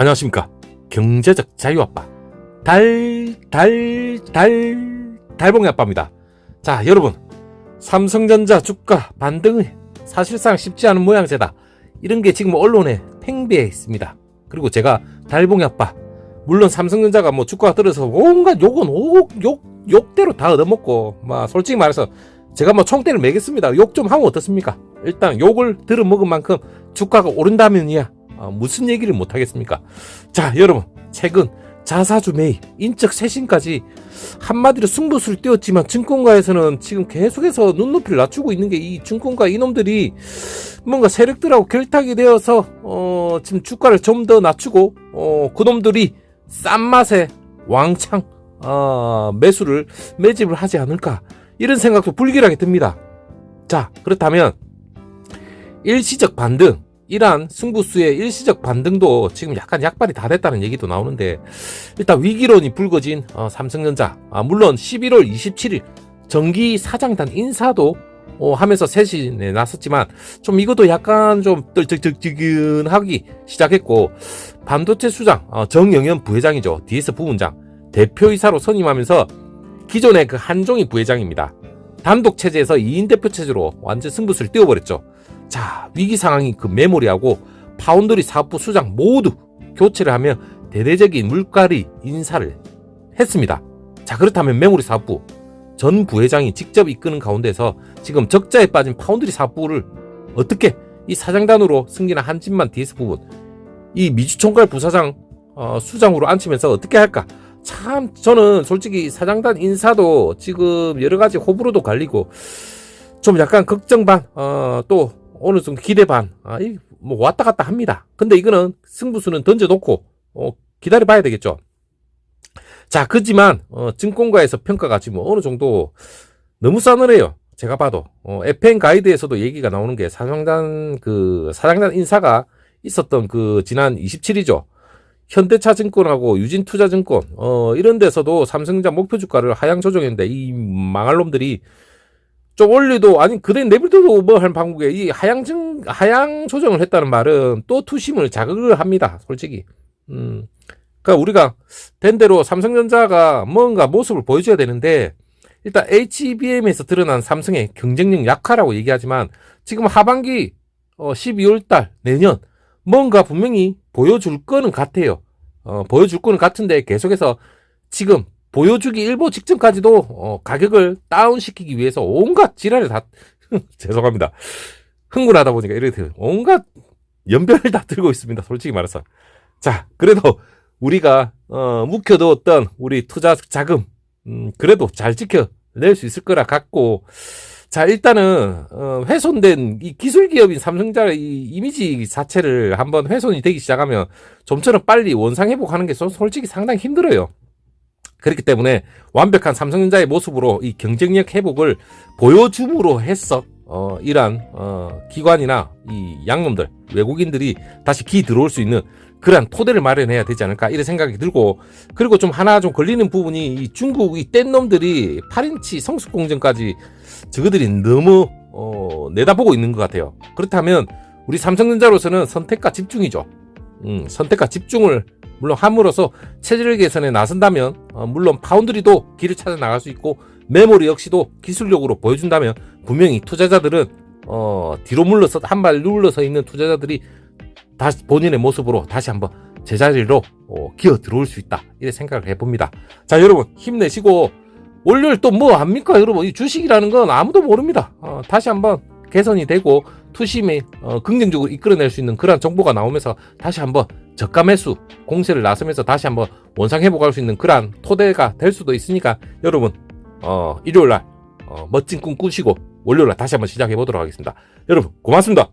안녕하십니까. 경제적 자유아빠. 달, 달, 달, 달봉이 아빠입니다. 자, 여러분. 삼성전자 주가 반등이 사실상 쉽지 않은 모양새다. 이런 게 지금 언론에 팽배해 있습니다. 그리고 제가 달봉이 아빠. 물론 삼성전자가 뭐 주가가 떨어져서 온갖 욕은 욕, 욕, 욕대로 다 얻어먹고, 막 솔직히 말해서 제가 뭐 총대를 매겠습니다. 욕 좀 하면 어떻습니까? 일단 욕을 들어먹은 만큼 주가가 오른다면이야. 어, 무슨 얘기를 못 하겠습니까? 자, 여러분, 최근 자사주 매입, 인적 쇄신까지 한마디로 승부수를 띄웠지만 증권가에서는 지금 계속해서 눈높이를 낮추고 있는 게 이 증권가 이놈들이 뭔가 세력들하고 결탁이 되어서 어, 지금 주가를 좀 더 낮추고 어, 그놈들이 싼 맛에 왕창 어, 매수를 매집을 하지 않을까 이런 생각도 불길하게 듭니다. 자, 그렇다면 일시적 반등 이러한 승부수의 일시적 반등도 지금 약간 약발이 다 됐다는 얘기도 나오는데 일단 위기론이 불거진 어, 삼성전자 아, 물론 11월 27일 정기 사장단 인사도 어, 하면서 쇄신에 나섰지만 좀 이것도 약간 좀 떨적적지근하기 시작했고 반도체 수장 어, 정영현 부회장이죠. DS 부문장. 대표이사로 선임하면서 기존의 그 한종희 부회장입니다. 단독 체제에서 2인 대표 체제로 완전 승부수를 띄워버렸죠 자, 위기 상황이 그 메모리하고 파운드리 사업부 수장 모두 교체를 하며 대대적인 물갈이 인사를 했습니다. 자, 그렇다면 메모리 사업부 전 부회장이 직접 이끄는 가운데서 지금 적자에 빠진 파운드리 사업부를 어떻게 이 사장단으로 승진한 한진만 DS 부분 이 미주총괄 부사장 어, 수장으로 앉히면서 어떻게 할까? 참 저는 솔직히 사장단 인사도 지금 여러 가지 호불호도 갈리고 좀 약간 걱정 반, 어, 또 어느 정도 기대 반, 아, 이, 뭐 왔다 갔다 합니다. 근데 이거는 승부수는 던져놓고, 어, 기다려 봐야 되겠죠. 자, 그지만, 어, 증권가에서 평가가 지금 어느 정도 너무 싸늘해요. 제가 봐도. 어, FN 가이드에서도 얘기가 나오는 게 사장단, 그, 사장단 인사가 있었던 그, 지난 27이죠. 현대차 증권하고 유진투자증권, 어, 이런 데서도 삼성전자 목표 주가를 하향 조정했는데, 이 망할 놈들이 좀 올리도 아니 그래 내비둬도 뭐할 방법에 이 하향 증 하향 조정을 했다는 말은 또 투심을 자극을 합니다 솔직히. 음. 그러니까 우리가 된 대로 삼성전자가 뭔가 모습을 보여줘야 되는데 일단 HBM에서 드러난 삼성의 경쟁력 약화라고 얘기하지만 지금 하반기 어 12월 달 내년 뭔가 분명히 보여줄 거는 같아요. 어 보여줄 거는 같은데 계속해서 지금 보여주기 일보 직전까지도 어, 가격을 다운시키기 위해서 온갖 지랄을 다 죄송합니다. 흥분하다 보니까 이렇게. 온갖 연변을 다 들고 있습니다. 솔직히 말해서. 자, 그래도 우리가 어, 묵혀두었던 우리 투자 자금 음, 그래도 잘 지켜낼 수 있을 거라 같고 자 일단은 어, 훼손된 이 기술 기업인 삼성자의 이 이미지 자체를 한번 훼손이 되기 시작하면 좀처럼 빨리 원상 회복하는 게 솔직히 상당히 힘들어요. 그렇기 때문에 완벽한 삼성전자의 모습으로 이 경쟁력 회복을 보여줌으로 했어. 어, 이러한, 어, 기관이나 이 양놈들, 외국인들이 다시 기 들어올 수 있는 그러한 토대를 마련해야 되지 않을까, 이런 생각이 들고, 그리고 좀 하나 좀 걸리는 부분이 이 중국 이 뗀 놈들이 8인치 성숙 공정까지 저거들이 너무, 어, 내다보고 있는 것 같아요. 그렇다면 우리 삼성전자로서는 선택과 집중이죠. 음, 선택과 집중을 물론 함으로써 체질 개선에 나선다면 어, 물론 파운드리도 길을 찾아 나갈 수 있고 메모리 역시도 기술력으로 보여준다면 분명히 투자자들은 어, 뒤로 물러서 한 발 눌러서 있는 투자자들이 다시 본인의 모습으로 다시 한번 제자리로 어, 기어 들어올 수 있다 이렇게 생각을 해봅니다. 자 여러분 힘내시고 월요일 또 뭐 합니까 여러분 이 주식이라는 건 아무도 모릅니다. 어, 다시 한번 개선이 되고 투심에 어, 긍정적으로 이끌어낼 수 있는 그러한 정보가 나오면서 다시 한번 저가 매수 공세를 나서면서 다시 한번 원상 회복할 수 있는 그러한 토대가 될 수도 있으니까 여러분 어, 일요일 날 어, 멋진 꿈 꾸시고 월요일 날 다시 한번 시작해 보도록 하겠습니다. 여러분 고맙습니다.